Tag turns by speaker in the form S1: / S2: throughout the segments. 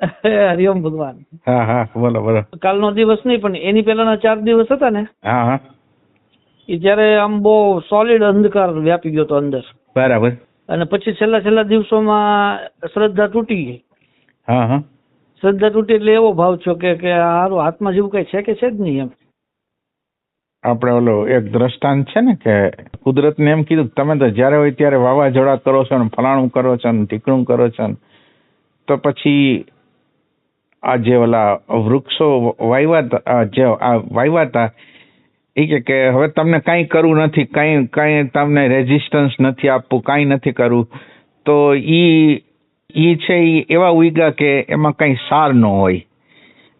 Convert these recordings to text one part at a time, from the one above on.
S1: હરિઓમ ભગવાન.
S2: હા હા બોલો બોલો.
S1: કાલનો દિવસ નહીં પણ એની પહેલાના ચાર દિવસ હતા ને
S2: હા હા.
S1: એ જ્યારે આમ બહુ સોલિડ અંધકાર વ્યાપી ગયો હતો અંદર.
S2: બરાબર.
S1: અને પછી છેલ્લા છેલ્લા દિવસોમાં શ્રદ્ધા તૂટી ગઈ.
S2: હા હા.
S1: શ્રદ્ધા તૂટી એટલે એવો ભાવ છો કે કે હારું હાથમાં જેવું કઈ છે કે છે જ નહીં એમ.
S2: આપણે ઓલો એક દ્રષ્ટાંત છે ને કે કુદરતને એમ કીધું કે તમે તો જ્યારે હોય ત્યારે વાવાઝોડા કરો છો ને ફલાણું કરો છો ને ઢીકણું કરો છો ને તો પછી આ જે ઓલા વૃક્ષો વાવ્યા જે આ વાવ્યા એ કે કે હવે તમને કાંઈ કરવું નથી, કાંઈ કાંઈ તમને રેઝિસ્ટન્સ નથી આપવું, કાંઈ નથી કરવું, તો એ એ છે એ એવા ઉગ્યા કે એમાં કાંઈ સાર ન હોય.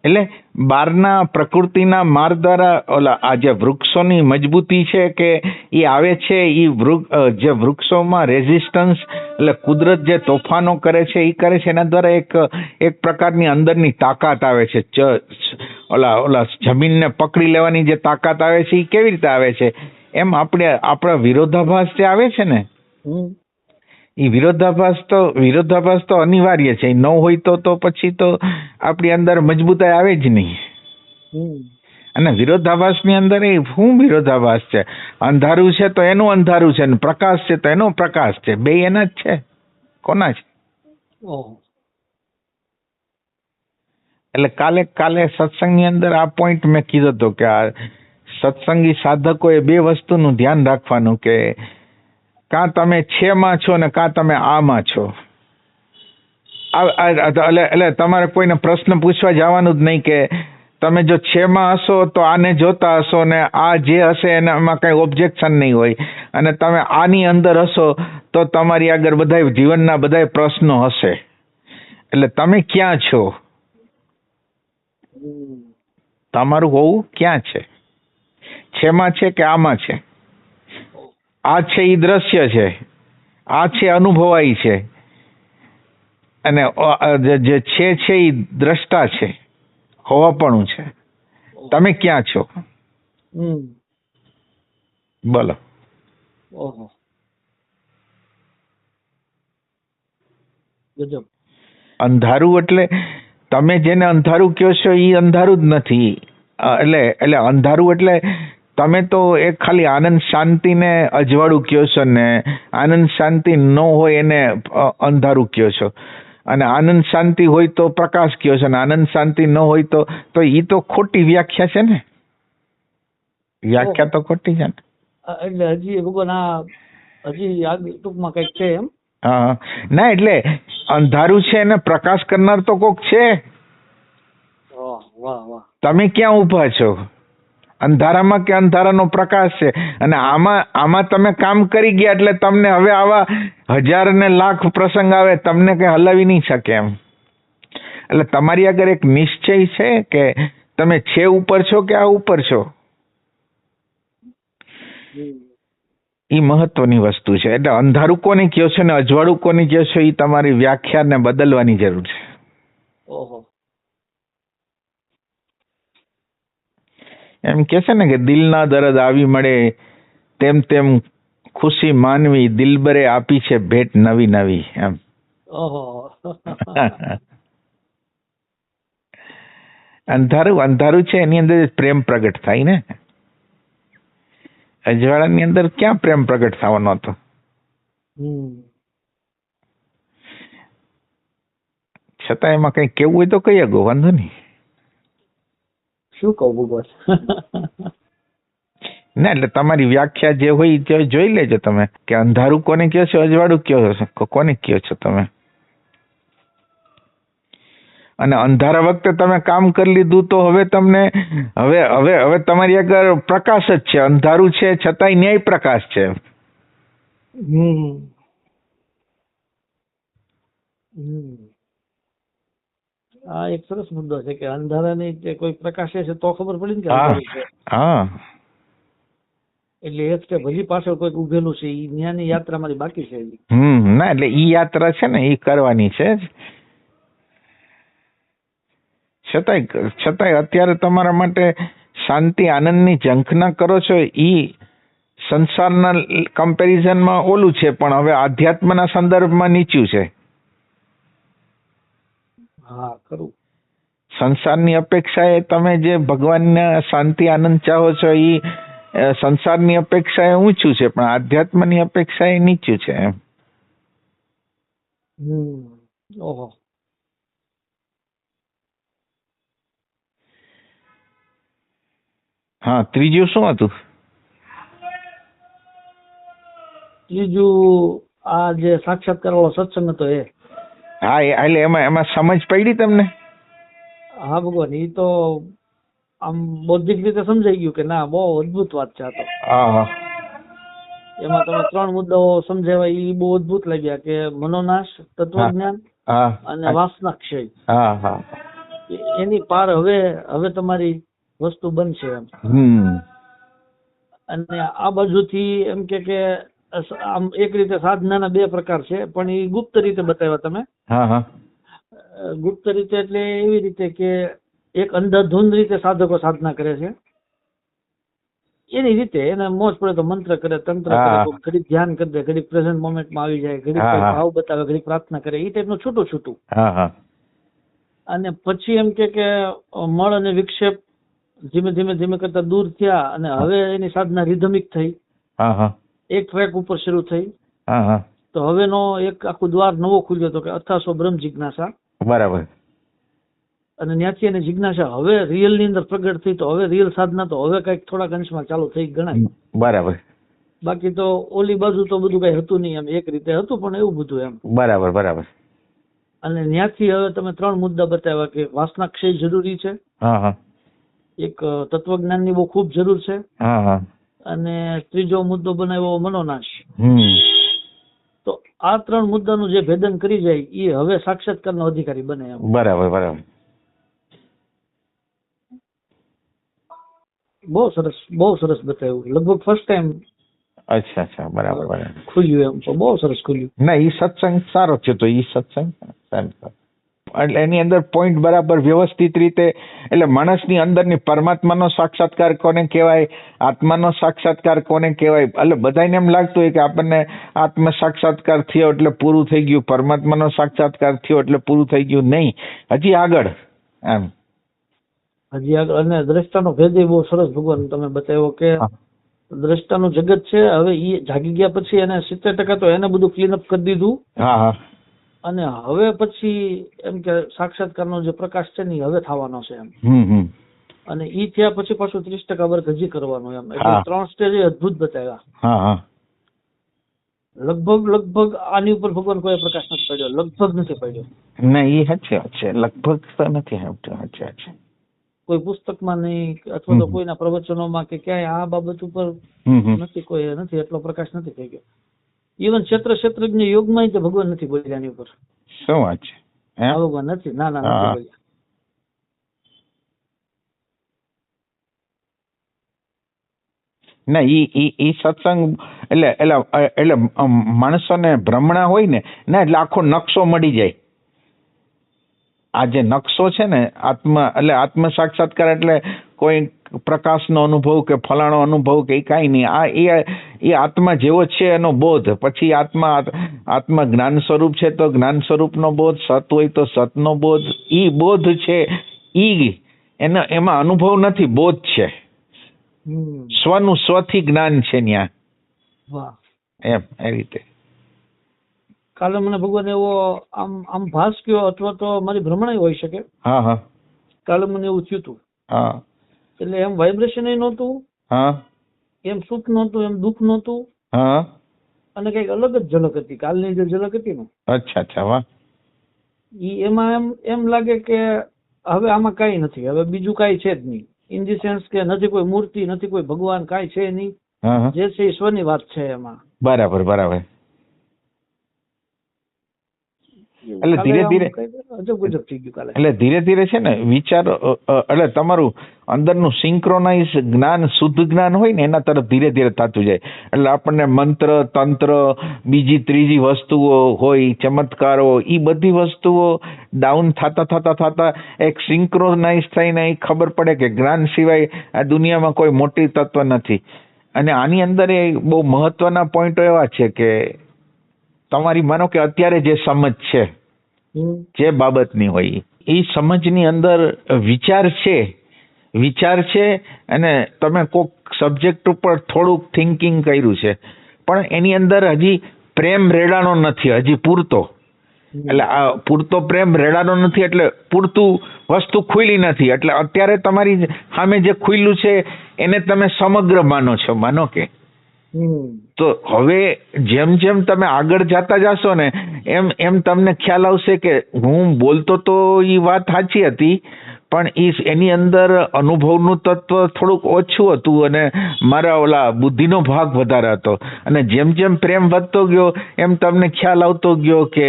S2: એટલે બહારના પ્રકૃતિના માર દ્વારા, ઓલા, આ જે વૃક્ષોની મજબૂતી છે કે એ આવે છે એ વૃક્ષ જે વૃક્ષોમાં રેઝિસ્ટન્સ એટલે કુદરત જે તોફાનો કરે છે એ કરે છે, એના દ્વારા એક એક પ્રકારની અંદરની તાકાત આવે છે. ઓલા ઓલા, જમીનને પકડી લેવાની જે તાકાત આવે છે એ કેવી રીતે આવે છે? એમ આપણે, આપણા વિરોધાભાસ જે આવે છે ને. એ વિરોધાભાસ તો વિરોધાભાસ તો અનિવાર્ય છે. ન હોય તો તો પછી તો આપણી અંદર મજબૂતાઈ આવે જ નહીં. અને વિરોધાભાસની અંદર એ શું વિરોધાભાસ છે? અંધારું છે તો એનું અંધારું છે ને પ્રકાશ છે તો એનો પ્રકાશ છે. બે એના જ છે. કોના છે? એટલે કાલે કાલે સત્સંગની અંદર આ પોઈન્ટ મેં કીધો હતો કે આ સત્સંગી સાધકોએ બે વસ્તુનું ધ્યાન રાખવાનું કે કાં તમે છે માં છો ને કાં તમે આમાં છો? એટલે એટલે તમારે કોઈને પ્રશ્ન પૂછવા જવાનું જ નહીં કે તમે જો છે માં હશો તો આને જોતા હશો ને આ જે હશે એનામાં કઈ ઓબ્જેક્શન નહીં હોય. અને તમે આની અંદર હશો તો તમારી આગળ બધા જીવનના બધા પ્રશ્નો હશે. એટલે તમે ક્યાં છો? તમારું હોવું ક્યાં છે? છેમાં છે કે આમાં છે? આ છે એ દ્રશ્ય છે. આ છે અનુભવાય છે. અને જે છે છે એ દ્રષ્ટા છે. હોવાપણું છે. તમે ક્યાં છો. બોલો.
S1: ઓહો.
S2: અંધારું એટલે તમે જેને અંધારું કહો છો એ અંધારું જ નથી. એટલે એટલે અંધારું એટલે તમે તો એક ખાલી આનંદ શાંતિને અજવાળું કયો છો ને આનંદ શાંતિ ન હોય એને અંધારું કહો છો. અને આનંદ શાંતિ હોય તો પ્રકાશ કયો છે ને આનંદ શાંતિ ન હોય તો તો એ તો ખોટી વ્યાખ્યા છે ને. વ્યાખ્યા તો ખોટી છે ને.
S1: એટલે હજી ભગવાન આ હજી યાદ ટૂંકમાં કંઈક છે એમ?
S2: હા ના એટલે અંધારું છે એને પ્રકાશ કરનાર તો કોક છે.
S1: વાહ વાહ વાહ.
S2: તમે ક્યાં ઊભા છો? અંધારામાં કે અંધારાનો પ્રકાશ છે? અને આમાં આમાં તમે કામ કરી ગયા એટલે તમને હવે આવા હજાર ને લાખ પ્રસંગ આવે, તમને કઈ હલાવી નહીં શકે એમ. એટલે તમારી આગળ એક નિશ્ચય છે કે તમે છે ઉપર છો કે આ ઉપર છો. એ મહત્વની વસ્તુ છે. એટલે અંધારું કોને કયો છે ને અજવાળું કોને કયો છે એ તમારી વ્યાખ્યાને બદલવાની જરૂર છે.
S1: ઓહો.
S2: એમ કે છે ને કે દિલના દરદ આવી મળે તેમ તેમ ખુશી માનવી દિલબરે આપી છે ભેટ નવી નવી એમ. અંધારું અંધારું છે એની અંદર પ્રેમ પ્રગટ થાય ને. અજવાળાની અંદર ક્યાં પ્રેમ પ્રગટ થવાનો હતો? છતાં એમાં કઈ કેવું હોય તો કઈ અગો વાંધો નહીં.
S1: શું કહું ભગવાન?
S2: ના એટલે તમારી વ્યાખ્યા જે હોય તે જોઈ લેજો તમે કે અંધારું કોને કહો છો અજવાળું કયો છો કોને કહો છો તમે? અને અંધારા વખતે તમે કામ કરી લીધું તો હવે તમને હવે હવે હવે તમારી આગળ પ્રકાશ જ છે અંધારું છે છતાંય ન્યાય પ્રકાશ છે.
S1: હમ. હમ. આ એક સરસ મુદ્દો છે કે અંધારાની જે કોઈ પ્રકાશે છે તો ખબર પડી ને કે
S2: હા.
S1: અંધારું છે.
S2: હા.
S1: એટલે એક સ્ટેપ હજી પાછળ કોઈક ઉભેલું છે ઈ ન્યાની યાત્રા મારી બાકી છે
S2: હમ ના એટલે ઈ યાત્રા છે ને ઈ કરવાની છે જ. છતાંય છતાંય અત્યારે તમારા માટે શાંતિ આનંદની ઝંખના કરો છો ઈ સંસારના કમ્પેરિઝનમાં ઓલું છે પણ હવે આધ્યાત્મના સંદર્ભમાં નીચું છે.
S1: હા ખરું.
S2: સંસારની અપેક્ષાએ તમે જે ભગવાનને શાંતિ આનંદ ચાહો છો એ સંસારની અપેક્ષાએ ઊંચું છે પણ આધ્યાત્મની અપેક્ષાએ નીચું છે એમ.
S1: ઓહો.
S2: હા ત્રીજું શું હતું?
S1: ત્રીજું આ જે સાક્ષાત્કાર વાળો સત્સંગ હતો એ.
S2: હા એટલે એમાં એમાં સમજ પડી તમને?
S1: હા ભગવાન એ તો આમ બૌદ્ધિક રીતે સમજાઈ ગયું કે ના બહુ અદ્ભુત વાત છે આ તો. એમાં તમે ત્રણ મુદ્દાઓ સમજાવ્યા એ બહુ અદભુત લાગ્યા કે મનોનાશ તત્વજ્ઞાન અને વાસના ક્ષય
S2: હા. હા
S1: એની પાર હવે હવે તમારી વસ્તુ બનશે એમ.
S2: હમ.
S1: અને આ બાજુથી એમ કે આમ એક રીતે સાધનાના બે પ્રકાર છે પણ એ ગુપ્ત રીતે બતાવ્યા તમે. ગુપ્ત રીતે એટલે એવી રીતે કે એક અંધાધૂંધ રીતે સાધકો સાધના કરે છે. એની રીતે એને મોજ પડે તો મંત્ર કરે તંત્ર કરે. ઘડીક ધ્યાન કરી દે ઘડીક પ્રેઝન્ટ મોમેન્ટમાં આવી જાય ઘડીક. ભાવ બતાવે ઘડીક પ્રાર્થના કરે એ ટાઈપનું છૂટું છૂટું. અને પછી એમ કે કે મળ અને વિક્ષેપ ધીમે ધીમે ધીમે કરતા દૂર થયા અને હવે એની સાધના રિધમિક થઈ.
S2: હા હા.
S1: એક ટ્રેક ઉપર શરૂ થઈ. તો હવેનો એક આખું દ્વાર નવો ખુલ્યો હતો કે અથાસો બ્રહ્મ જિજ્ઞાસા.
S2: બરાબર.
S1: અને ત્યાંથી એને જિજ્ઞાસા હવે રિયલની અંદર પ્રગટ થઈ તો હવે રિયલ સાધના તો હવે કંઈક થોડાક અંશમાં ચાલુ થઈ ગણાય.
S2: બરાબર.
S1: બાકી તો ઓલી બાજુ તો બધું કઈ હતું નહીં એમ એક રીતે હતું પણ એવું બધું એમ.
S2: બરાબર બરાબર.
S1: અને ત્યાંથી હવે તમે ત્રણ મુદ્દા બતાવ્યા કે વાસના ક્ષય જરૂરી છે. એક તત્વજ્ઞાનની બહુ ખૂબ જરૂર છે.
S2: હા હા.
S1: અને ત્રીજો મુદ્દો બનાવ્યો મનોનાશ. તો આ ત્રણ મુદ્દાનું જે ભેદન કરી જાય એ હવે સાક્ષાત્કારનો અધિકારી બને એમ.
S2: બરાબર બરાબર.
S1: બહુ સરસ બહુ સરસ બતાવ્યું. લગભગ ફર્સ્ટ ટાઈમ
S2: અચ્છા અચ્છા બરાબર બરાબર.
S1: ખુલ્યું એમ તો. બહુ સરસ ખુલ્યું.
S2: ના એ સત્સંગ સારો છે તો ઈ સત્સંગ સારો. એટલે એની અંદર પોઈન્ટ બરાબર વ્યવસ્થિત રીતે એટલે માણસની અંદરની પરમાત્માનો સાક્ષાત્કાર કોને કહેવાય આત્માનો સાક્ષાત્કાર કોને કહેવાય એટલે બધાને એમ લાગતું હોય કે આપણને આત્મ સાક્ષાત્કાર થયો એટલે પૂરું થઈ ગયું પરમાત્માનો સાક્ષાત્કાર થયો એટલે પૂરું થઈ ગયું. નહીં હજી આગળ એમ.
S1: હજી આગળ અને દ્રષ્ટાનો ભેદ બહુ સરસ ભગવાન તમે બતાવ્યો કે. દ્રષ્ટાનું જગત છે હવે એ જાગી ગયા પછી એને સિત્તેર ટકા તો એને બધું ક્લીન અપ કરી દીધું.
S2: હા હા.
S1: અને હવે પછી એમ કે સાક્ષાત્કારનો જે પ્રકાશ છે ને હવે થવાનો છે એમ. અને ઈ થયા પછી પાછું ત્રીસ ટકા વર્ગ હજી કરવાનો એમ. એટલે ત્રણ સ્ટેજ અદભુત બતાવ્યા. લગભગ લગભગ આની ઉપર ભગવાન કોઈ પ્રકાશ નથી પડ્યો. લગભગ નથી પડ્યો.
S2: ના એ સાચી વાત લગભગ તો નથી સાચી વાત
S1: કોઈ પુસ્તકમાં નહીં અથવા તો. કોઈના પ્રવચનોમાં કે ક્યાંય આ બાબત ઉપર નથી કોઈ નથી એટલો પ્રકાશ નથી થઈ ગયો. ઇવન ક્ષેત્ર ક્ષેત્રજ્ઞ યોગમાં તે ભગવાન નથી બોલ્યા એની ઉપર
S2: શું વાત છે
S1: ભગવાન નથી ના ના નથી બોલ્યા
S2: ના ઈ ઈ ઈ સત્સંગ એટલે એટલે એટલે માણસોને ભ્રમણા હોય ને ના એટલે આખો નકશો મળી જાય આ જે નકશો છે ને આત્મા એટલે આત્મ સાક્ષાત્કાર એટલે કોઈ પ્રકાશનો અનુભવ કે ફલાણો અનુભવ કે કાંઈ નહીં આ એ એ આત્મા જેવો છે એનો બોધ. પછી આત્મા આત્મા જ્ઞાન સ્વરૂપ છે તો જ્ઞાન સ્વરૂપનો બોધ સત હોય તો સતનો બોધ. ઈ બોધ છે. ઈ એનો એમાં અનુભવ નથી બોધ છે. સ્વનું સ્વથી જ્ઞાન છે ત્યાં
S1: વાહ.
S2: એમ એ રીતે.
S1: કાલે મને ભગવાન એવો આમ આમ ભાસ કયો અથવા તો મારી ભ્રમણ હોઈ શકે.
S2: હા હા.
S1: કાલે મને એવું થયું હતું
S2: હા.
S1: એટલે એમ વાઇબ્રેશન નહોતું?
S2: હા.
S1: એમ સુખ નહોતું એમ દુઃખ નહોતું.
S2: હા.
S1: અને કંઈક અલગ જ ઝલક હતી કાલની જે ઝલક હતી ને.
S2: અચ્છા અચ્છા વાહ.
S1: ઈ એમાં એમ એમ લાગે કે હવે આમાં કઈ નથી હવે બીજું કઈ છે જ નહીં. ઇન ધી સેન્સ કે નથી કોઈ મૂર્તિ નથી કોઈ ભગવાન કઈ છે નહીં. જે છે ઈશ્વરની વાત છે એમાં.
S2: બરાબર બરાબર. એટલે ધીરે ધીરે- એટલે ધીરે ધીરે છે ને વિચાર એટલે તમારું અંદરનું સિંક્રોનાઇઝ જ્ઞાન શુદ્ધ જ્ઞાન હોય ને એના તરફ ધીરે ધીરે થતું જાય. એટલે આપણને મંત્ર તંત્ર બીજી ત્રીજી વસ્તુઓ હોય ચમત્કારો ઈ બધી વસ્તુઓ ડાઉન થતા થતા થતા એક સિંક્રોનાઇઝ થઈને એ ખબર પડે કે જ્ઞાન સિવાય આ દુનિયામાં કોઈ મોટી તત્વ નથી. અને આની અંદર એ બહુ મહત્વના પોઈન્ટો એવા છે કે તમારી માનો કે અત્યારે જે સમજ છે જે બાબતની હોય એ સમજની અંદર વિચાર છે વિચાર છે અને તમે કોઈક સબ્જેક્ટ ઉપર થોડુંક થિંકિંગ કર્યું છે. પણ એની અંદર હજી પ્રેમ રેડાનો નથી હજી પૂરતો. એટલે આ પૂરતો પ્રેમ રેડાનો નથી એટલે પૂરતું વસ્તુ ખુલી નથી. એટલે અત્યારે તમારી સામે જે ખુલ્યું છે એને તમે સમગ્ર માનો છો માનો કે. તો હવે જેમ જેમ તમે આગળ જતા જશો ને, એમ એમ તમને ખ્યાલ આવશે કે હું બોલતો તો એ વાત સાચી હતી, પણ એ એની અંદર અનુભવનું તત્વ થોડુંક ઓછું હતું અને મારા ઓલા બુદ્ધિનો ભાગ વધારે હતો. અને જેમ જેમ પ્રેમ વધતો ગયો, એમ તમને ખ્યાલ આવતો ગયો કે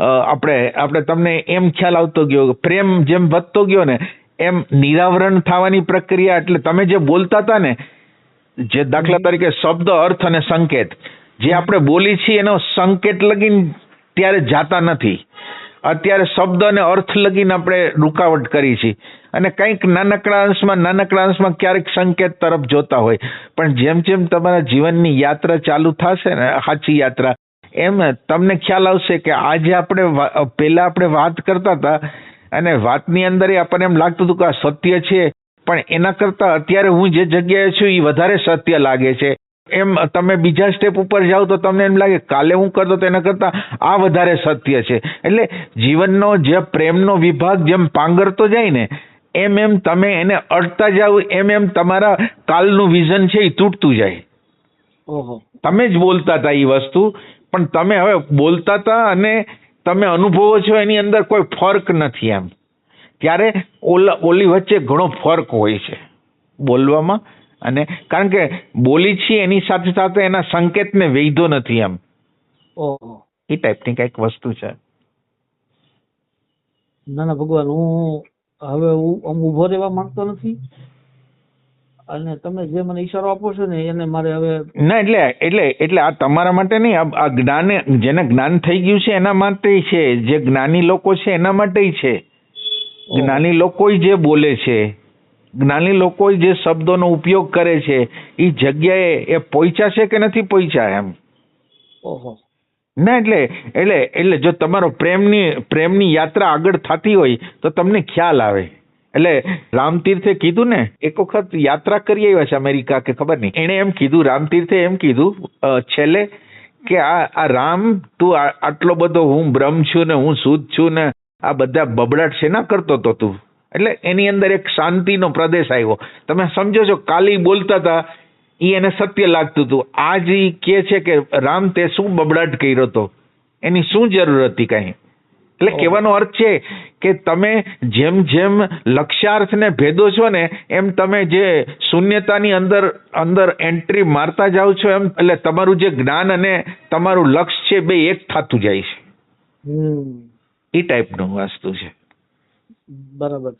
S2: આપણે આપણે તમને એમ ખ્યાલ આવતો ગયો પ્રેમ જેમ વધતો ગયો ને, એમ નિરાવરણ થવાની પ્રક્રિયા, એટલે તમે જે બોલતા હતા ને જે દાખલા તરીકે શબ્દ અર્થ અને સંકેત. જે આપણે બોલી છીએ એનો સંકેત લગીન ત્યારે જાતા નથી. અત્યારે શબ્દ અને અર્થ લગીન આપણે રૂકાવટ કરી છે અને કંઈક નાનકડા અંશમાં નાનકડા અંશમાં ક્યારેક સંકેત તરફ જોતા હોય. પણ જેમ જેમ તમારા જીવનની યાત્રા ચાલુ થશે ને સાચી યાત્રા એમ તમને ખ્યાલ આવશે કે આજે આપણે પહેલાં પહેલા આપણે વાત કરતા હતા અને વાતની અંદર એ આપણને એમ લાગતું હતું કે આ સત્ય છે. પણ એના કરતા અત્યારે હું જે જગ્યાએ છું એ વધારે સત્ય લાગે છે. એમ તમે બીજા સ્ટેપ ઉપર જાઓ તો તમને એમ લાગે કાલે હું કરતો તો એના કરતા આ વધારે સત્ય છે. એટલે જીવનનો જે પ્રેમનો વિભાગ જેમ પાંગરતો જાય ને એમ એમ તમે એને અડતા જાઓ એમ એમ તમારા કાલનું વિઝન છે એ તૂટતું જાય.
S1: ઓહો.
S2: તમે જ બોલતા હતા એ વસ્તુ પણ તમે હવે બોલતા હતા અને તમે અનુભવો છો એની અંદર કોઈ ફર્ક નથી એમ. ત્યારે ઓલા ઓલી વચ્ચે ઘણો ફર્ક હોય છે બોલવામાં. અને કારણ કે બોલી છીએ એની સાથે સાથે એના સંકેતને વૈધો નથી એમ.
S1: ઓહો.
S2: એ ટાઈપની કંઈક વસ્તુ છે.
S1: ના ના ભગવાન હું હવે હું ઊભો રહેવા માંગતો નથી. અને તમે જે મને ઈશારો આપો છો ને એને મારે હવે
S2: ના એટલે એટલે એટલે આ તમારા માટે નહીં આ- આ જ્ઞાન જેને જ્ઞાન થઈ ગયું છે એના માટે છે જે જ્ઞાની લોકો છે એના માટે છે. જ્ઞાની લોકો જે બોલે છે જ્ઞાની લોકો જે શબ્દોનો ઉપયોગ કરે છે એ જગ્યાએ એ પહોંચ્યા છે કે નથી પહોંચ્યા એમ?
S1: ઓહો.
S2: ના એટલે એટલે એટલે જો તમારો પ્રેમની પ્રેમની યાત્રા આગળ થતી હોય તો તમને ખ્યાલ આવે. એટલે રામતીર્થે કીધું ને એક વખત યાત્રા કરી આવ્યા છે અમેરિકા કે ખબર નહીં. એણે એમ કીધું રામતીર્થે એમ કીધું છેલ્લે કે આ આ રામ તું આટલો બધો હું બ્રહ્મ છું ને હું શુદ્ધ છું ને આ બધા બબડાટ શેના કરતો તો તું? એટલે એની અંદર એક શાંતિનો પ્રદેશ આવ્યો. તમે સમજો છો કાલી બોલતા હતા એ એને સત્ય લાગતું હતું. આજ એ કે છે કે રામ તે શું બબડાટ કર્યો તો? એની શું જરૂર હતી કઈ? એટલે કહેવાનો અર્થ છે કે તમે જેમ જેમ લક્ષ્યાર્થને ભેદો છો ને એમ તમે જે શૂન્યતાની અંદર અંદર એન્ટ્રી મારતા જાઓ છો એમ એટલે તમારું જે જ્ઞાન અને તમારું લક્ષ્ય છે બે એક થતું જાય છે.
S1: હમ.
S2: એ ટાઈપનું વાસ્તુ છે.
S1: બરાબર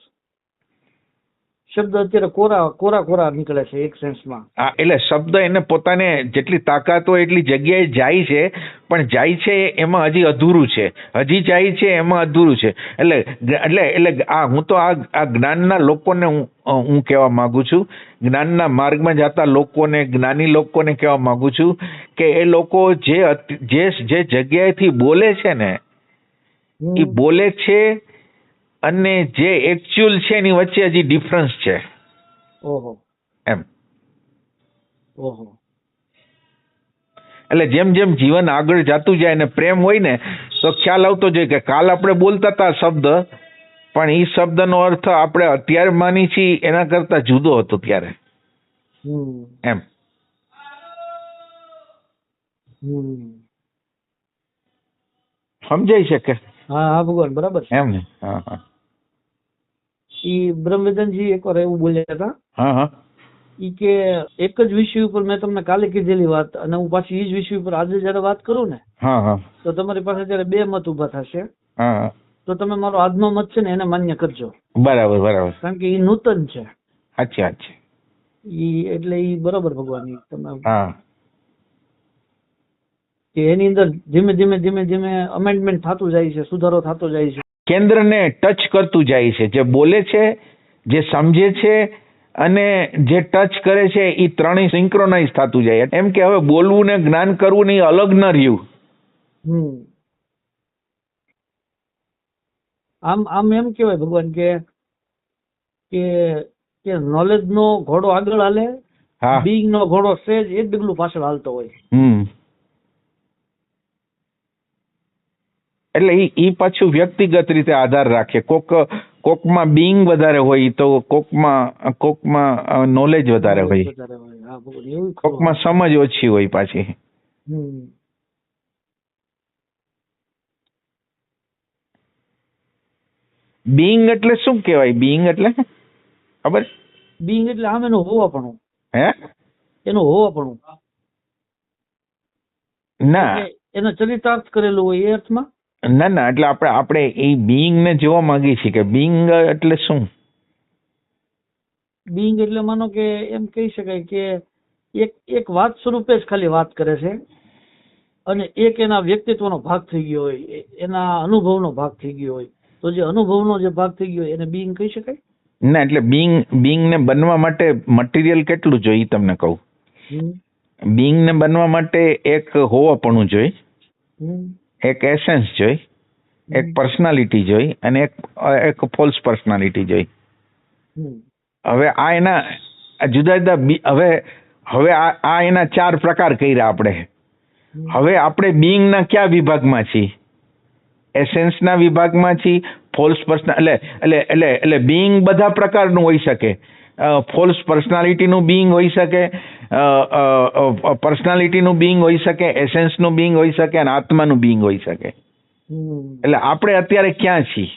S1: શબ્દ અત્યારે કોરા કોરા કોરા નીકળે છે એક સેન્સમાં
S2: હા એટલે શબ્દ એને પોતાને જેટલી તાકાત હોય એટલી જગ્યાએ જાય છે પણ જાય છે એમાં હજી અધૂરું છે. હજી જાય છે એમાં અધૂરું છે. એટલે એટલે એટલે આ હું તો આ આ જ્ઞાનના લોકોને હું હું કહેવા માંગુ છું. જ્ઞાનના માર્ગમાં જતા લોકોને જ્ઞાની લોકોને કહેવા માંગુ છું કે એ લોકો જે જે જે જગ્યાએથી બોલે છે ને. એ બોલે છે અને જે એકચ્યુઅલ છે એની વચ્ચે હજી ડિફરન્સ છે.
S1: ઓહો.
S2: એમ.
S1: ઓહો.
S2: એટલે જેમ જેમ જીવન આગળ જતું જાય ને પ્રેમ હોય ને તો ખ્યાલ આવતો જાય કે કાલ આપણે બોલતા હતા શબ્દ પણ એ શબ્દનો અર્થ આપણે અત્યારે માની છીએ એના કરતા જુદો હતો ત્યારે.
S1: હમ.
S2: એમ.
S1: સમજાઈ
S2: સમજાય છે કે?
S1: હા હા ભગવાન બરાબર.
S2: એમ ને? હા હા.
S1: ઈ બ્રહ્મવેદનજી એકવાર એવું બોલ્યા હતા.
S2: હા હા.
S1: ઈ કે એક જ વિષય ઉપર મેં તમને કાલે કીધેલી વાત અને હું પાછી ઈ જ વિષય ઉપર આજે જયારે વાત કરું ને
S2: હા હા.
S1: તો તમારી પાસે જયારે બે મત ઊભા થશે
S2: હા
S1: તો તમે મારો આજનો મત છે ને એને માન્ય કરજો.
S2: બરાબર બરાબર.
S1: કારણ કે ઈ નૂતન છે.
S2: સાચી વાત છે.
S1: ઈ એટલે ઈ બરોબર ભગવાન તમે
S2: હા.
S1: કે એની અંદર ધીમે ધીમે ધીમે ધીમે અમેન્ડમેન્ટ થતું જાય છે સુધારો થતો જાય છે.
S2: કેન્દ્રને ટચ કરતું જાય છે જે બોલે છે જે સમજે છે અને જે ટચ કરે છે એ ત્રણેય સિંક્રોનાઇઝ થતું જાય. એમ કે હવે બોલવું ને જ્ઞાન કરવું ને એ અલગ ન રહ્યું.
S1: હમ. આમ આમ એમ કહેવાય ભગવાન કે કે કે નોલેજ નો ઘોડો આગળ હાલે બીંગ નો ઘોડો સેજ એક ડગલું પાછળ હાલતો હોય
S2: હમ એટલે ઈ ઈ પાછું વ્યક્તિગત રીતે આધાર રાખે. કોક કોકમાં બિંગ વધારે હોય તો કોકમાં કોકમાં નોલેજ વધારે હોય. કોકમાં સમજ ઓછી હોય પાછી. બિંગ એટલે શું કહેવાય? બિંગ એટલે? ખબર?
S1: બિંગ એટલે આમ એનું હોવાપણું
S2: હે?
S1: એનું હોવાપણું
S2: ના.
S1: એનો ચરિતાર્થ કરેલું હોય એ અર્થમાં?
S2: ના ના એટલે આપણે આપણે એ બિંગ ને જોવા માંગીએ છીએ કે બિંગ એટલે શું?
S1: બિંગ એટલે માનો કે એમ કહી શકાય કે એક એક વાત સ્વરૂપે જ ખાલી વાત કરે છે અને એક એના વ્યક્તિત્વનો ભાગ થઈ ગયો હોય એના અનુભવનો ભાગ થઈ ગયો હોય. તો જે અનુભવનો જે ભાગ થઈ ગયો એને બિંગ કહી શકાય?
S2: ના એટલે બિંગ બિંગ ને બનવા માટે મટીરિયલ કેટલું જોઈએ તમને કહું?
S1: હમ.
S2: બિંગ ને બનવા માટે એક હોવાપણું જોઈ
S1: હમ.
S2: એક એસેન્સ જોઈ એક પર્સનાલિટી જોઈ અને એક એક ફોલ્સ પર્સનાલિટી જોઈ. હવે આ એના જુદા જુદા હવે હવે આ આ એના ચાર પ્રકાર કર્યા આપણે. હવે આપણે બિંગના કયા વિભાગમાં છીએ? એસેન્સના વિભાગમાં છીએ ફોલ્સ પર્સનલ એટલે એટલે એટલે એટલે બિંગ બધા પ્રકારનું હોઈ શકે. ફોલ્સ પર્સનાલિટીનું બિંગ હોઈ શકે પર્સનાલિટીનું બિંગ હોઈ શકે એસેન્સનું બિંગ હોઈ શકે અને આત્માનું બિંગ હોઈ શકે. એટલે આપણે અત્યારે ક્યાં છીએ?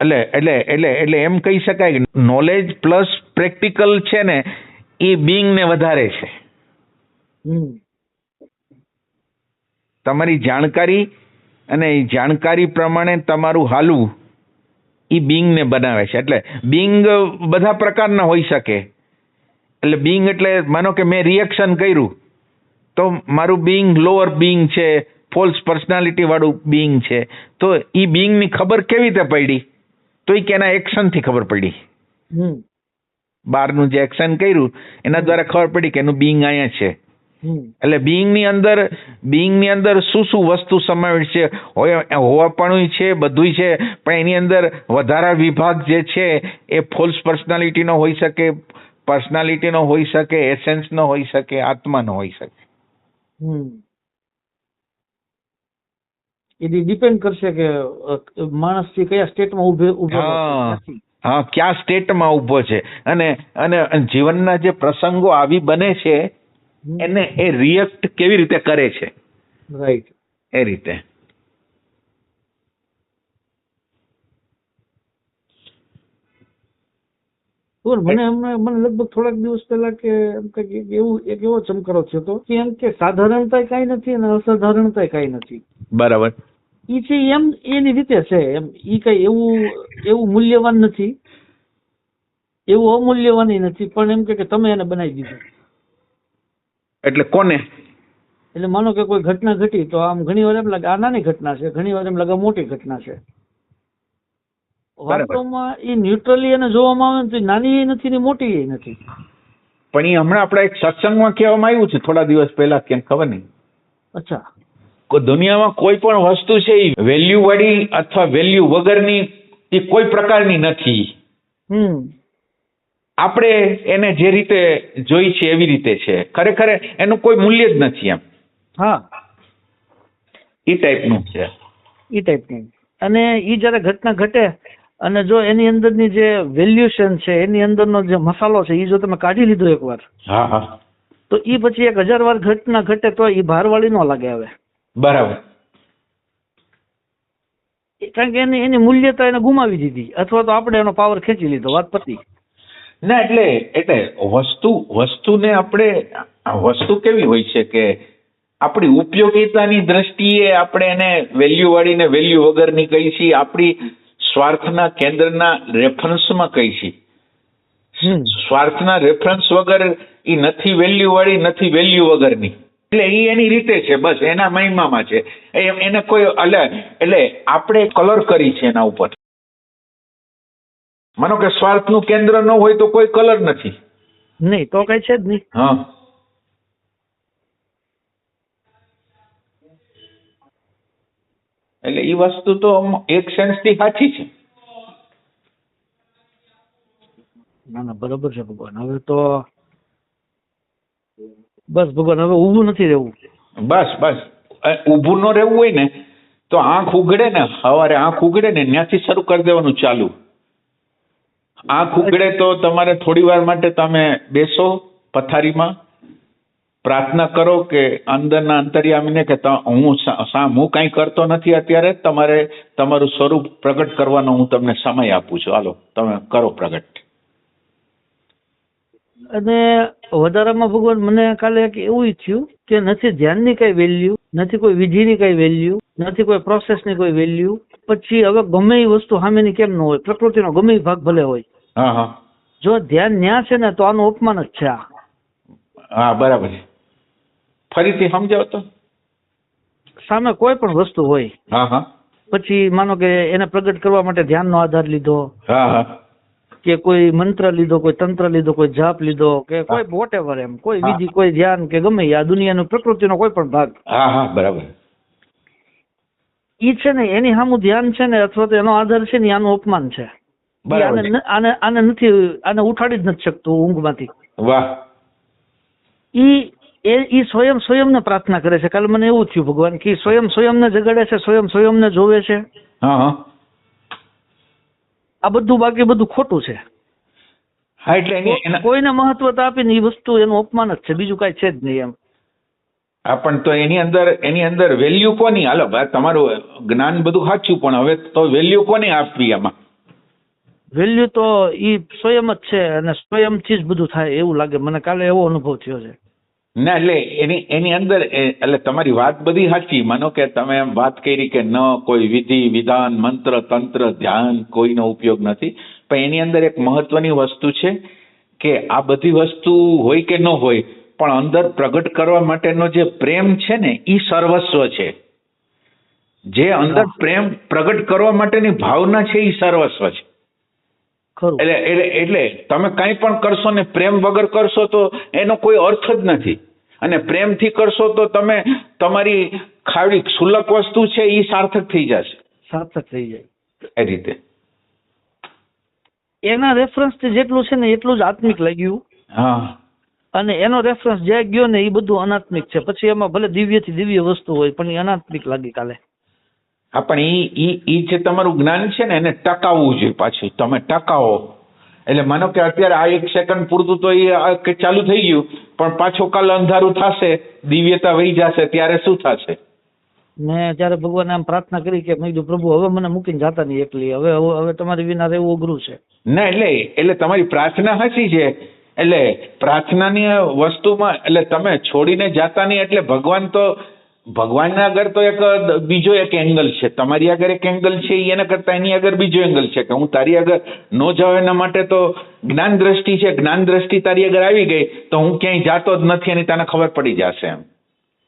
S2: એટલે એટલે એટલે એટલે એમ કહી શકાય કે નોલેજ પ્લસ પ્રેક્ટિકલ છે ને એ બિંગ ને વધારે છે. તમારી જાણકારી અને જાણકારી પ્રમાણે તમારું હાલવું એ બિંગને બનાવે છે. એટલે બિંગ બધા પ્રકારના હોઈ શકે. એટલે બિંગ એટલે માનો કે મેં રિએક્શન કર્યું તો મારું બિંગ લોઅર બિંગ છે ફોલ્સ પર્સનાલિટી વાળું બિંગ છે. તો એ બિંગની ખબર કેવી રીતે પડી? તો એ કે એના એક્શનથી ખબર પડી.
S1: હમ.
S2: બહારનું જે એક્શન કર્યું એના દ્વારા ખબર પડી કે એનું બિંગ અહીંયા છે.
S1: હમ.
S2: એટલે બિંગની અંદર બિંગની અંદર શું શું વસ્તુ સમાવેશ છે હોવા હોવાપણું છે બધુંય છે પણ એની અંદર વધારા વિભાગ જે છે એ ફોલ્સ પર્સનાલિટીનો હોઈ શકે પર્સનાલિટીનો હોઈ શકે એસેન્સનો હોઈ શકે આત્માનો હોઈ શકે.
S1: એ ડિપેન્ડ કરશે કે માણસથી કયા સ્ટેટમાં ઉભે ઊભો
S2: હા. હા કયા સ્ટેટમાં ઊભો છે અને અને જીવનના જે પ્રસંગો આવી બને છે એને એ રિએક્ટ કેવી રીતે કરે છે?
S1: રાઈટ
S2: એ રીતે.
S1: મને હમણાં મને લગભગ થોડાક દિવસ પહેલા કે એમ કે એવું એક એવો ચમકારો થયો હતો કે એમ કે સાધારણતા કઈ નથી અને અસાધારણતા કાંઈ નથી.
S2: બરાબર.
S1: ઈ છે એમ એની રીતે છે. એમ ઈ કઈ એવું એવું મૂલ્યવાન નથી. એવું અમૂલ્યવાન નથી પણ એમ કે કે તમે એને બનાવી દીધું.
S2: એટલે કોને?
S1: એટલે માનો કે કોઈ ઘટના ઘટી તો આમ ઘણી વાર એમ લાગે આ નાની ઘટના છે ઘણી વાર એમ લાગે મોટી ઘટના છે. વાસ્તવમાં એ ન્યુટ્રલી એને જોવામાં આવે તો નાની એ નથી ને મોટી એ નથી.
S2: પણ એ હમણાં આપણા એક સત્સંગમાં કહેવામાં આવ્યું છે થોડા દિવસ પહેલા ક્યાંક ખબર નહીં?
S1: અચ્છા.
S2: દુનિયામાં કોઈ પણ વસ્તુ છે એ વેલ્યુ વાળી અથવા વેલ્યુ વગરની એ કોઈ પ્રકારની નથી.
S1: હમ.
S2: આપણે એને જે રીતે જોઈ છે એવી રીતે છે. ખરેખર એનું કોઈ મૂલ્ય જ નથી એમ.
S1: હા.
S2: એ ટાઈપનું છે.
S1: ઈ ટાઈપની. અને એ જ્યારે ઘટના ઘટે અને જો એની અંદરની જે વેલ્યુશન છે એની અંદરનો જે મસાલો છે એ જો તમે કાઢી લીધો એકવાર
S2: હા હા.
S1: તો એ પછી એક હજાર વાર ઘટના ઘટે તો એ ભારવાળી ન લાગે હવે.
S2: બરાબર.
S1: કારણ કે એની એની મૂલ્યતા એને ગુમાવી દીધી. અથવા તો આપણે એનો પાવર ખેંચી લીધો વાત પતી.
S2: ના એટલે એટલે વસ્તુ વસ્તુને આપણે વસ્તુ કેવી હોય છે કે આપણી ઉપયોગિતાની દ્રષ્ટિએ આપણે એને વેલ્યુ વાળીને વેલ્યુ વગરની કહી છીએ આપણી સ્વાર્થના કેન્દ્રના રેફરન્સમાં કહી છીએ સ્વાર્થના રેફરન્સ વગર એ નથી વેલ્યુ વાળી નથી વેલ્યુ વગરની. એટલે એ એની રીતે છે બસ એના મહિમામાં છે. એને કોઈ એટલે એટલે આપણે કલર કરી છે એના ઉપર. માનો કે સ્વાર્થનું કેન્દ્ર ન હોય તો કોઈ કલર નથી.
S1: નહીં તો કઈ છે જ નહીં.
S2: હા. એટલે એ વસ્તુ તો એક સેન્સથી સાચી છે.
S1: ના ના બરોબર છે ભગવાન. હવે તો બસ ભગવાન હવે ઊભું નથી રહેવું.
S2: બસ બસ. ઊભું ન રહેવું હોય ને તો આંખ ઉઘડે ને સવારે આંખ ઉઘડે ને ત્યાંથી શરૂ કરી દેવાનું ચાલુ. આંખ ઉગડે તો તમારે થોડી વાર માટે તમે બેસો પથારીમાં. પ્રાર્થના કરો કે અંદરના અંતર્યામીને કે હું હું કાંઈ કરતો નથી અત્યારે, તમારે તમારું સ્વરૂપ પ્રગટ કરવાનો હું તમને સમય આપું છું. હાલો, તમે કરો પ્રગટ.
S1: અને વધારામાં ભગવાન મને કાલે એક એવું થયું કે નથી ધ્યાનની કઈ વેલ્યુ નથી કોઈ વિધિની કઈ વેલ્યુ નથી કોઈ પ્રોસેસની કોઈ વેલ્યુ પછી હવે ગમે એ વસ્તુ સામેની કેમ ન હોય પ્રકૃતિનો ગમે એ ભાગ ભલે હોય. જો ધ્યાન ન્યા છે ને તો આનું અપમાન જ છે આ.
S2: હા બરાબર છે. ફરીથી સમજાવ તો.
S1: સામે કોઈ પણ વસ્તુ હોય
S2: હા હા.
S1: પછી માનો કે એને પ્રગટ કરવા માટે ધ્યાનનો આધાર લીધો
S2: હા હા.
S1: કે કોઈ મંત્ર લીધો કોઈ તંત્ર લીધો કોઈ જાપ લીધો કે કોઈ વોટ એમ કોઈ. વિધિ કોઈ ધ્યાન કે ગમે આ દુનિયાનો પ્રકૃતિનો કોઈ પણ ભાગ.
S2: હા હા બરાબર.
S1: ઈ છે ને એની સામું ધ્યાન છે ને અથવા તો એનો આધાર છે ને આનું અપમાન છે. આને આને આને નથી આને ઉઠાડી જ નથી શકતું ઊંઘમાંથી
S2: વાહ.
S1: ઈ એ ઈ સ્વયં સ્વયંને પ્રાર્થના કરે છે. કાલે મને એવું થયું ભગવાન કે સ્વયં સ્વયં સ્વયંને જગાડે છે સ્વયં સ્વયંને જોવે છે. આ બધું બાકી બધું ખોટું છે. કોઈને મહત્વતા આપીને એ વસ્તુ એનું અપમાન જ છે. બીજું કાંઈ છે જ નહીં એમ.
S2: હા પણ તો એની અંદર એની અંદર વેલ્યુ કોની? હાલો તમારું જ્ઞાન બધું સાચું પણ હવે તો વેલ્યુ કોની આપવી આમાં?
S1: વેલ્યુ તો ઈ સ્વયં જ છે અને સ્વયંથી જ બધું થાય એવું લાગે. મને કાલે એવો અનુભવ થયો છે.
S2: ના એટલે એની એની અંદર એટલે તમારી વાત બધી સાચી. માનો કે તમે એમ વાત કરી કે ન કોઈ વિધિ વિધાન મંત્ર તંત્ર ધ્યાન કોઈનો ઉપયોગ નથી. પણ એની અંદર એક મહત્વની વસ્તુ છે કે આ બધી વસ્તુ હોય કે ન હોય પણ અંદર પ્રગટ કરવા માટેનો જે પ્રેમ છે ને એ સર્વસ્વ છે. જે અંદર પ્રેમ પ્રગટ કરવા માટેની ભાવના છે એ સર્વસ્વ છે. એટલે એટલે એટલે તમે કંઈ પણ કરશો ને પ્રેમ વગર કરશો તો એનો કોઈ અર્થ જ નથી. અને પ્રેમથી કરશો તો તમે તમારી ખાવડી ક્ષુલ્લક વસ્તુ છે એ સાર્થક થઈ જશે.
S1: સાર્થક થઈ જાય.
S2: એ રીતે.
S1: એના રેફરન્સ જેટલું છે ને એટલું જ આત્મિક લાગ્યું.
S2: હા.
S1: અને એનો રેફરન્સ જે ગયો ને એ બધું અનાત્મિક છે. પછી એમાં ભલે દિવ્યથી દિવ્ય વસ્તુ હોય પણ એ અનાત્મિક લાગી કાલે.
S2: હા પણ એ એ જે તમારું જ્ઞાન છે ને એને ટકાવવું જોઈએ પાછું. તમે ટકાવો. એટલે માનો કે અત્યારે આ એક સેકન્ડ પૂરતું તો એ ચાલુ થઈ ગયું પણ પાછો કાલ અંધારું થશે દિવ્યતા વહી જશે ત્યારે શું થશે?
S1: મેં જયારે ભગવાન આમ પ્રાર્થના કરી કે મેં કીધું પ્રભુ હવે મને મૂકીને જાતા નહીં એકલી. હવે હવે હવે તમારી વિના રહેવું અઘરું છે.
S2: ના એટલે એટલે તમારી પ્રાર્થના હસી છે. એટલે પ્રાર્થનાની વસ્તુમાં એટલે તમે છોડીને જાતા નહીં એટલે ભગવાન તો ભગવાનના આગળ તો એક બીજો એક એંગલ છે. તમારી આગળ એક એંગલ છે એના કરતા એની આગળ બીજો એંગલ છે કે હું તારી આગળ ન જાઉં એના માટે તો જ્ઞાન દ્રષ્ટિ છે. જ્ઞાન દ્રષ્ટિ તારી આગળ આવી ગઈ તો હું ક્યાંય જાતો જ નથી એની તને ખબર પડી જશે એમ.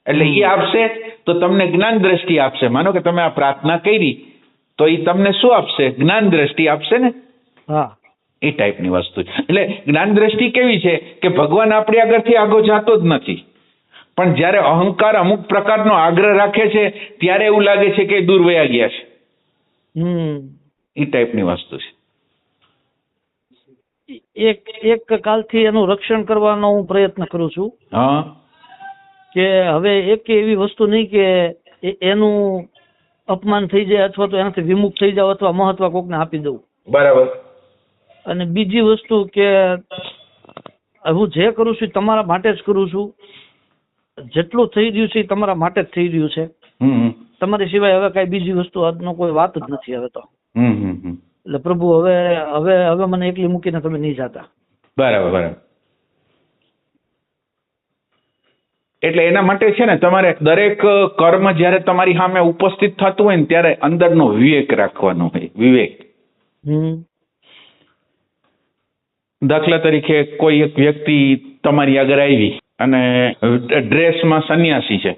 S2: એટલે એ આપશે તો તમને જ્ઞાન દ્રષ્ટિ આપશે. માનો કે તમે આ પ્રાર્થના કરી તો એ તમને શું આપશે? જ્ઞાન દ્રષ્ટિ આપશે ને?
S1: હા.
S2: એ ટાઈપની વસ્તુ છે. એટલે જ્ઞાન દ્રષ્ટિ કેવી છે કે ભગવાન આપણી આગળથી આગો જાતો જ નથી. પણ જ્યારે અહંકાર અમુક પ્રકારનો આગ્રહ રાખે છે ત્યારે એવું લાગે છે કે દૂર વયા ગયા છે.
S1: હમ.
S2: એ ટાઈપની વસ્તુ છે.
S1: એક એક કાલથી એનું રક્ષણ કરવાનો હું પ્રયત્ન કરું છું.
S2: હા.
S1: કે હવે એક એવી વસ્તુ નહીં કે એનું અપમાન થઈ જાય અથવા તો એનાથી વિમુખ થઈ જાવ અથવા મહત્વ કોકને આપી દઉં.
S2: બરાબર.
S1: અને બીજી વસ્તુ કે હું જે કરું છું તમારા માટે જ કરું છું. જેટલું થઈ રહ્યું છે એ તમારા માટે જ થઈ રહ્યું છે. તમારી સિવાય હવે કઈ બીજી વસ્તુ આજનો કોઈ વાત જ નથી હવે તો. એટલે પ્રભુ હવે હવે હવે મને એકલી મૂકીને તમે નહીં જાતા.
S2: બરાબર બરાબર. એટલે એના માટે છે ને તમારે દરેક કર્મ જ્યારે તમારી સામે ઉપસ્થિત થતું હોય ને ત્યારે અંદરનો વિવેક રાખવાનો હોય વિવેક.
S1: હમ.
S2: દાખલા તરીકે કોઈ એક વ્યક્તિ તમારી આગળ આવી અને ડ્રેસમાં સંન્યાસી છે.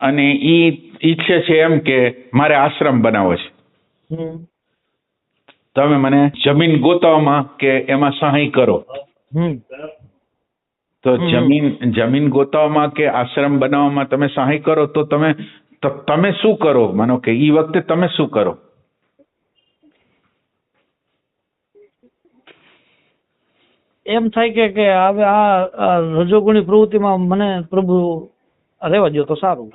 S2: અને ઈ ઈચ્છે છે એમ કે મારે આશ્રમ બનાવવો છે. તમે મને જમીન ગોતવામાં કે એમાં સહાય કરો.
S1: હમ.
S2: તો જમીન જમીન ગોતવામાં કે આશ્રમ બનાવવામાં તમે સહાય કરો તો તમે તમે શું કરો? માનો કે ઈ વખતે તમે શું કરો?
S1: એમ થાય કે કે હવે આ રજોગુણી પ્રવૃત્તિમાં મને પ્રભુ રહેવા દો તો સારું.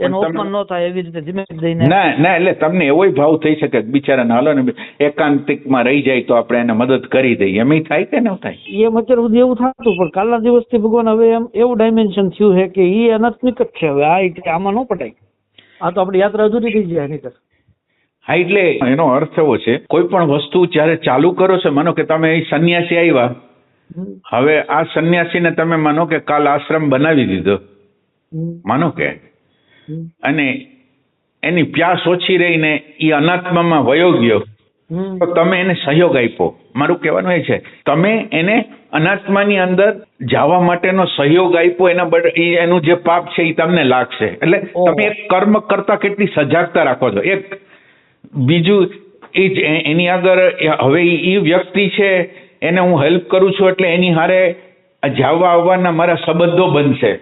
S1: એનું અપમાન ન થાય એવી રીતે ધીમે દઈને
S2: ના ના એટલે તમને એવોય ભાવ થઈ શકે બિચારા બિચારાને હાલો ને એકાંતિકમાં રહી જાય તો આપણે એને મદદ કરી દઈએ. એમ થાય કે ન થાય?
S1: એમ અત્યારે સુધી એવું થતું પણ કાલના દિવસથી ભગવાન હવે એમ એવું ડાયમેન્શન થયું છે કે એ અનાત્મિક જ છે હવે. આ આમાં ન પટાય. આ તો આપણી યાત્રા અધૂરી થઈ જાય તરફ
S2: હા એટલે એનો અર્થ એવો છે કોઈ પણ વસ્તુ જ્યારે ચાલુ કરો છો માનો કે તમે સંન્યાસી આવ્યા હવે આ સંન્યાસીને તમે માનો કે કાલ આશ્રમ બનાવી દીધો. માનો કે? અને એની પ્યાસ ઓછી રહીને એ અનાત્મામાં વયો ગયો. તો તમે એને સહયોગ આપ્યો. મારું કહેવાનું એ છે તમે એને અનાત્માની અંદર જવા માટેનો સહયોગ આપ્યો એના બદલે એનું જે પાપ છે એ તમને લાગશે. એટલે તમે એક કર્મ કરતા કેટલી સજાગતા રાખો છો. એક બીજું એ જ એની આગળ હવે ઈ વ્યક્તિ છે એને હું હેલ્પ કરું છું એટલે એની હારે જાવા આવવાના મારા સંબંધો બનશે.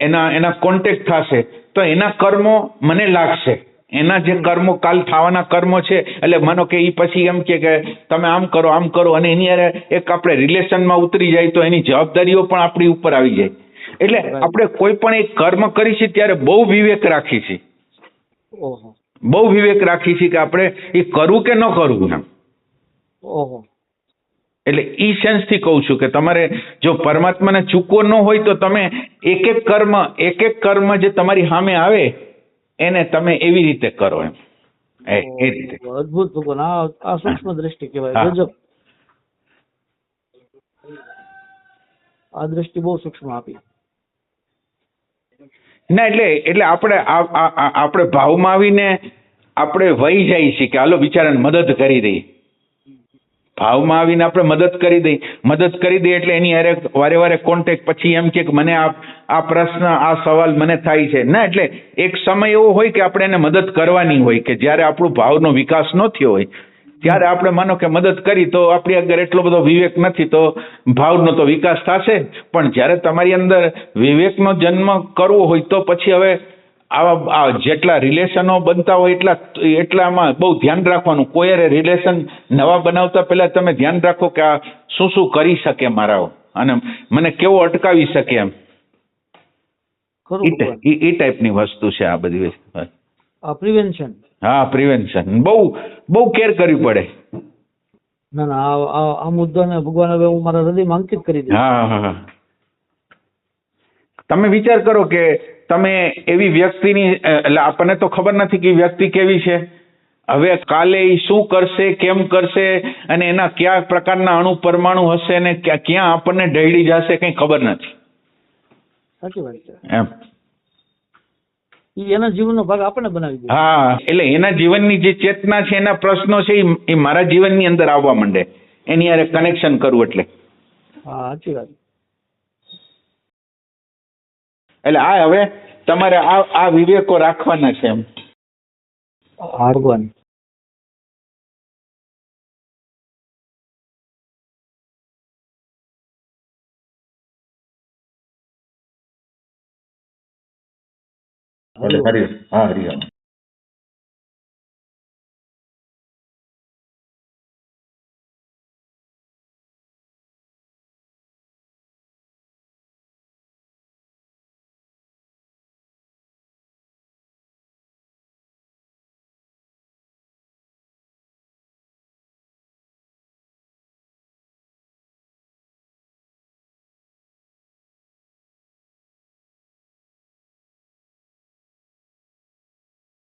S2: એના એના કોન્ટેક્ટ થશે. તો એના કર્મો મને લાગશે. એના જે કર્મો કાલ થવાના કર્મો છે એટલે માનો કે એ પછી એમ કે તમે આમ કરો આમ કરો અને એની હારે એક આપણે રિલેશનમાં ઉતરી જાય તો એની જવાબદારીઓ પણ આપણી ઉપર આવી જાય. એટલે આપણે કોઈ પણ એક કર્મ કરી છીએ ત્યારે બહુ વિવેક રાખી છીએ
S1: ઓહો.
S2: બહુ વિવેક રાખી છીએ કે આપણે એ કરવું કે ન કરવું એમ.
S1: ઓહો.
S2: એટલે ઈ સેન્સથી કહું છું કે તમારે જો પરમાત્માને ચૂકવો ન હોય તો તમે એક એક કર્મ એક એક કર્મ જે તમારી સામે આવે એને તમે એવી રીતે કરો એમ. એ રીતે.
S1: અદભુત ભગવાન. આ આ સૂક્ષ્મ દ્રષ્ટિ કહેવાય. ગજબ. આ દ્રષ્ટિ બહુ સૂક્ષ્મ આપી.
S2: ના, એટલે એટલે આપણે આપણે ભાવમાં આવીને આપણે વહી જાય છે કે હાલો, બિચારાને મદદ કરી દઈએ. ભાવમાં આવીને આપણે મદદ કરી દઈ મદદ કરી દઈએ એટલે એની અરે વારે વારે કોન્ટેક પછી એમ કે મને આ આ પ્રશ્ન, આ સવાલ મને થાય છે. ના, એટલે એક સમય એવો હોય કે આપણે એને મદદ કરવાની હોય કે જ્યારે આપણું ભાવનો વિકાસ ન થયો હોય. ત્યારે આપણે માનો કે મદદ કરી તો આપણી આગળ એટલો બધો વિવેક નથી તો ભાવનો તો વિકાસ થશે. પણ જ્યારે તમારી અંદર વિવેકનો જન્મ કરવો હોય તો પછી હવે આવા જેટલા રિલેશનો બનતા હોય એટલા એટલામાં બહુ ધ્યાન રાખવાનું. કોઈ રિલેશન નવા બનાવતા પહેલા તમે ધ્યાન રાખો કે આ શું શું કરી શકે મારાઓ અને મને કેવો અટકાવી શકે એમ. ઈ ટાઈપની વસ્તુ છે આ બધી વસ્તુ.
S1: પ્રિવેન્શન
S2: હા પ્રિવેન્શન બહુ બહુ કેર કરવી પડે.
S1: ના ના આ મુદ્દાને ભગવાન હવે હું મારા હૃદયમાં અંકિત કરી દઉં.
S2: હા હા તમે વિચાર કરો કે તમે એવી વ્યક્તિની એટલે આપણને તો ખબર નથી કે વ્યક્તિ કેવી છે. હવે કાલે એ શું કરશે કેમ કરશે અને એના કયા પ્રકારના અણુ પરમાણુ હશે ને ક્યાં આપણને ઢળી જશે કંઈ ખબર નથી.
S1: સાચી વાત છે.
S2: એમ.
S1: એના જીવનનો ભાગ આપણને બનાવી દે.
S2: હા એટલે એના જીવનની જે ચેતના છે એના પ્રશ્નો છે એ મારા જીવનની અંદર આવવા માંડે. એની હારે કનેક્શન કરવું એટલે.
S1: હા સાચી વાત.
S2: એટલે આ હવે તમારે આ આ વિવેકો રાખવાના છે એમ.
S1: હા ભગવાન.
S2: હરી હા હરિ